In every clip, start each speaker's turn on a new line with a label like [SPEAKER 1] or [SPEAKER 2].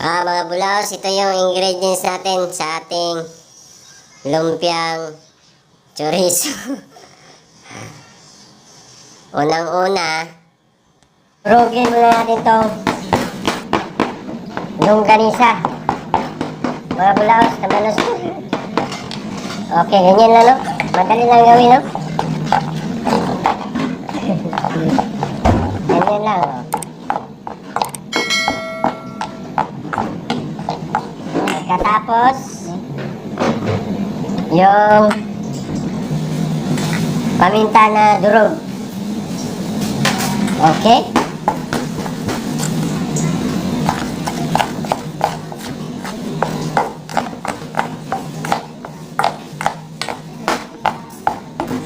[SPEAKER 1] Ah, mga bulaos, ito yung ingredients natin sa ating lumpiang chorizo. Unang-una, rugin muna natin tong longganisa. Mga bulaos, kamalos. Okay, ganyan lang, no? Madali lang gawin, no? ganyan lang, oh. Pagkatapos, yung paminta na durog. Okay?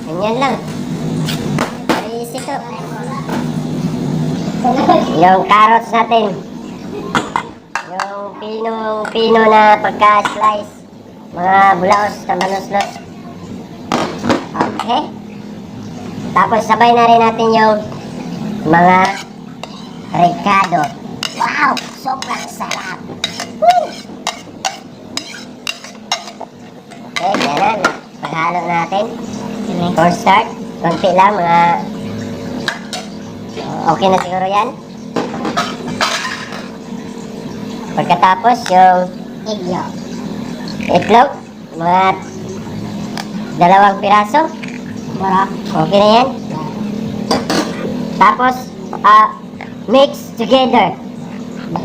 [SPEAKER 1] Ganyan lang. Easy to. Yung carrots natin. Yung pino, pino na pagka-slice. Mga bulaos, kamanos-los. Okay. Tapos sabay na rin natin yung mga ricado. Wow! Sobrang sarap! Woo! Okay, ganun. Paghalo natin. For start, konti lang, mga... Okay na siguro yan. Pagkatapos, yung itlog. Itlog, mga dalawang piraso. Marap. Okay na yan. Tapos, ah, mix together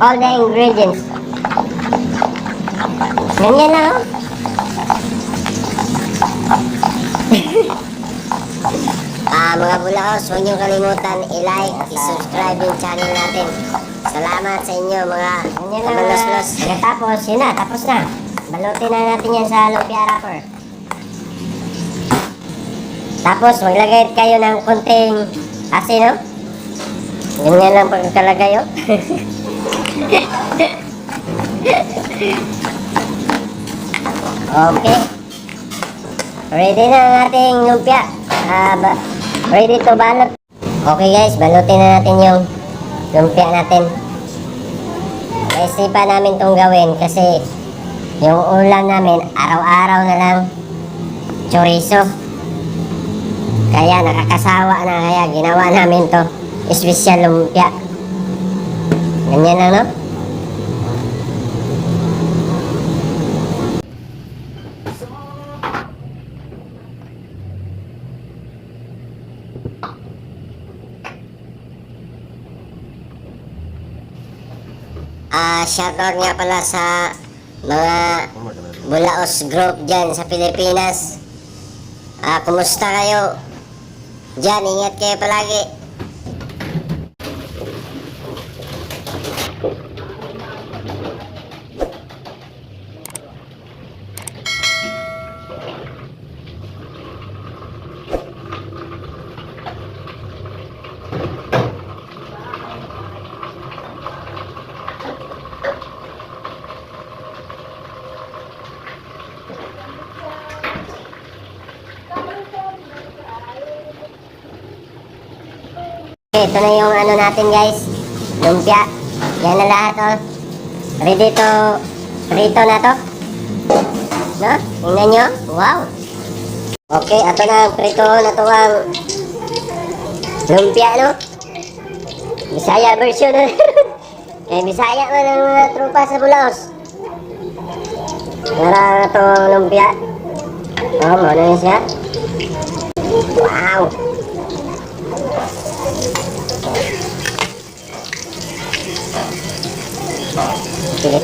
[SPEAKER 1] all the ingredients. Ganyan lang, oh. Ah, mga bulaos, huwag niyong kalimutan i-like, i-subscribe yung channel natin. Salamat sa inyo, mga kamalos-los. Tapos, yun na, tapos na. Balutin na natin yan sa lumpia wrapper. Tapos, maglagay kayo ng konting asin, no? Ganyan lang pagkalagay, oh. okay. Ready na ang ating lumpia. Ah, ba- ready to balot. Okay guys, balutin na natin yung lumpia natin. Naisipan namin tong gawin kasi yung ulam namin araw-araw na lang chorizo. Kaya nakakasawa na kaya ginawa namin to espesyal lumpia. Ganyan lang no? Ah, shoutout nga pala sa mga Bulaos group dyan sa Pilipinas. Ah, kumusta kayo? Diyan, ingat kayo palagi. Ito na yung ano natin guys. Lumpia. Yan na lahat oh. Ready to prito na to. No? Tingnan nyo. Wow. Okay, ito na ang prito na to ang lumpia no. Bisaya version no. eh, Bisaya man ang mga trupa sa Bulaos. Nara na lumpia. Oh, ano yun siya? Wow. Sige.